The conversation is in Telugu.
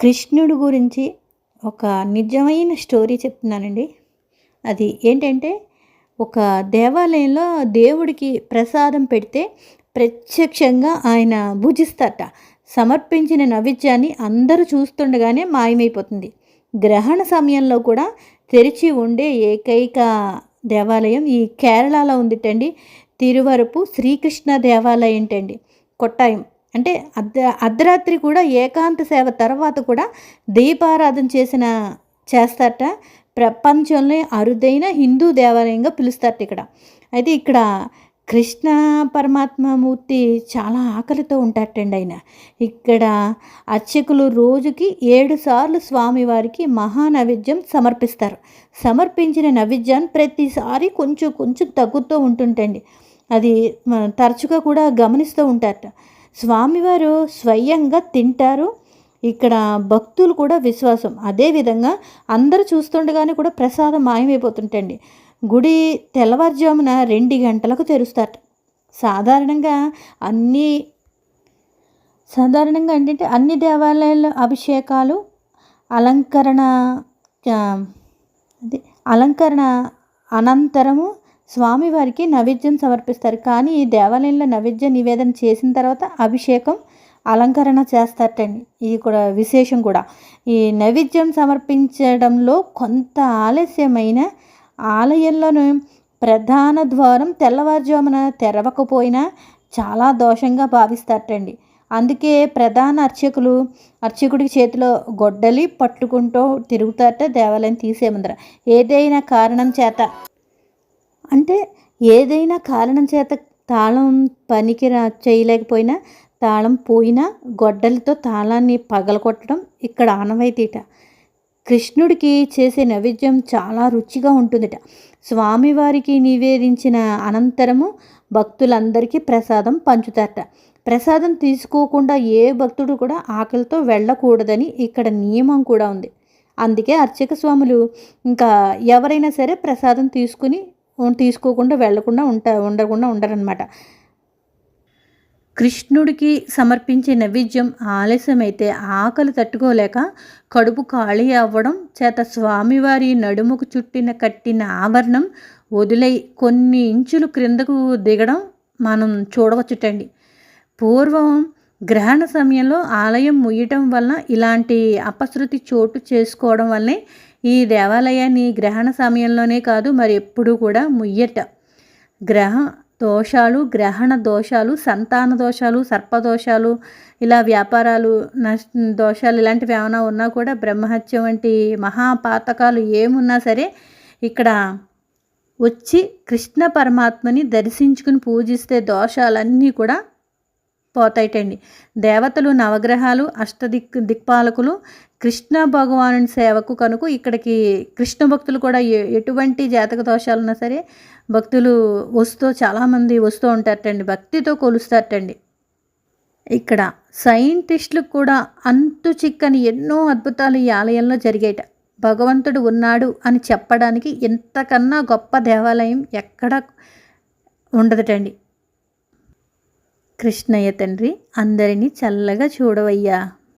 కృష్ణుడు గురించి ఒక నిజమైన స్టోరీ చెప్తున్నానండి. అది ఏంటంటే ఒక దేవాలయంలో దేవుడికి ప్రసాదం పెడితే ప్రత్యక్షంగా ఆయన భుజిస్తారట. సమర్పించిన నైవేద్యాన్ని అందరూ చూస్తుండగానే మాయమైపోతుంది. గ్రహణ సమయంలో కూడా తెరిచి ఉండే ఏకైక దేవాలయం ఈ కేరళలో ఉందిటండి. తిరువరపు శ్రీకృష్ణ దేవాలయం ఏంటండి కొట్టాయం. అంటే అర్ధ అర్ధరాత్రి కూడా ఏకాంత సేవ తర్వాత కూడా దీపారాధన చేసిన చేస్తారట. ప్రపంచంలో అరుదైన హిందూ దేవాలయంగా పిలుస్తారట ఇక్కడ. అయితే ఇక్కడ కృష్ణ పరమాత్మమూర్తి చాలా ఆకలితో ఉంటారటండి ఆయన. ఇక్కడ అర్చకులు రోజుకి ఏడు సార్లు స్వామివారికి మహానైవేద్యం సమర్పిస్తారు. సమర్పించిన నైవేద్యాన్ని ప్రతిసారి కొంచెం కొంచెం తగ్గుతూ ఉంటుంటండి. అది తరచుగా కూడా గమనిస్తూ ఉంటారట. స్వామివారు స్వయంగా తింటారు. ఇక్కడ భక్తులు కూడా విశ్వాసం. అదేవిధంగా అందరూ చూస్తుండగానే కూడా ప్రసాదం మాయమైపోతుంటండి. గుడి తెల్లవారుజామున రెండు గంటలకు తెరుస్తారు సాధారణంగా అన్ని సాధారణంగా ఏంటంటే అన్ని దేవాలయాల అభిషేకాలు అలంకరణ అదే అలంకరణ అనంతరము స్వామివారికి నైవేద్యం సమర్పిస్తారు. కానీ ఈ దేవాలయంలో నైవేద్య నివేదన చేసిన తర్వాత అభిషేకం అలంకరణ చేస్తారటండి. ఇది కూడా విశేషం కూడా. ఈ నైవేద్యం సమర్పించడంలో కొంత ఆలస్యమైన ఆలయంలోని ప్రధాన ద్వారం తెల్లవారుజామున తెరవకపోయినా చాలా దోషంగా భావిస్తారటండి. అందుకే ప్రధాన అర్చకులు అర్చకుడికి చేతిలో గొడ్డలి పట్టుకుంటూ తిరుగుతారట దేవాలయం తీసే ముందర. ఏదైనా కారణం చేత అంటే ఏదైనా కారణం చేత తాళం పనికి రా చేయలేకపోయినా తాళం పోయినా గొడ్డలతో తాళాన్ని పగలగొట్టడం ఇక్కడ ఆనవాయితీట. కృష్ణుడికి చేసే నైవేద్యం చాలా రుచిగా ఉంటుందిట. స్వామివారికి నివేదించిన అనంతరము భక్తులందరికీ ప్రసాదం పంచుతారట. ప్రసాదం తీసుకోకుండా ఏ భక్తుడు కూడా ఆకలితో వెళ్ళకూడదని ఇక్కడ నియమం కూడా ఉంది. అందుకే అర్చక స్వాములు ఇంకా ఎవరైనా సరే ప్రసాదం తీసుకుని తీసుకోకుండా వెళ్ళకుండా ఉంటా ఉండకుండా ఉండరనమాట కృష్ణుడికి సమర్పించే నైవేద్యం ఆలస్యమైతే ఆకలి తట్టుకోలేక కడుపు ఖాళీ అవ్వడం చేత స్వామివారి నడుముకు చుట్టిన కట్టిన ఆభరణం వదిలై కొన్ని ఇంచులు క్రిందకు దిగడం మనం చూడవచ్చుటండి. పూర్వం గ్రహణ సమయంలో ఆలయం ముయ్యటం వలన ఇలాంటి అపశృతి చోటు చేసుకోవడం వల్లనే ఈ దేవాలయాన్ని గ్రహణ సమయంలోనే కాదు మరి ఎప్పుడు కూడా ముయ్యట. గ్రహ దోషాలు గ్రహణ దోషాలు సంతాన దోషాలు సర్పదోషాలు ఇలా వ్యాపారాలు నష్ దోషాలు ఇలాంటివి ఏమైనా ఉన్నా కూడా బ్రహ్మహత్య వంటి మహాపాతకాలు ఏమున్నా సరే ఇక్కడ వచ్చి కృష్ణ పరమాత్మని దర్శించుకుని పూజిస్తే దోషాలన్నీ కూడా పోతాయిటండి. దేవతలు నవగ్రహాలు అష్టదిక్ దిక్పాలకులు కృష్ణ భగవాను సేవకు కనుక ఇక్కడికి కృష్ణ భక్తులు కూడా ఎటువంటి జాతక దోషాలున్నా సరే భక్తులు వస్తూ చాలామంది వస్తూ ఉంటారటండి. భక్తితో కొలుస్తారటండి. ఇక్కడ సైంటిస్టులకు కూడా అంతు చిక్కని ఎన్నో అద్భుతాలు ఈ ఆలయంలో జరిగాయట భగవంతుడు ఉన్నాడు అని చెప్పడానికి ఇంతకన్నా గొప్ప దేవాలయం ఎక్కడ ఉండదుటండి. కృష్ణయ్య తండ్రి అందరినీ చల్లగా చూడవయ్యా.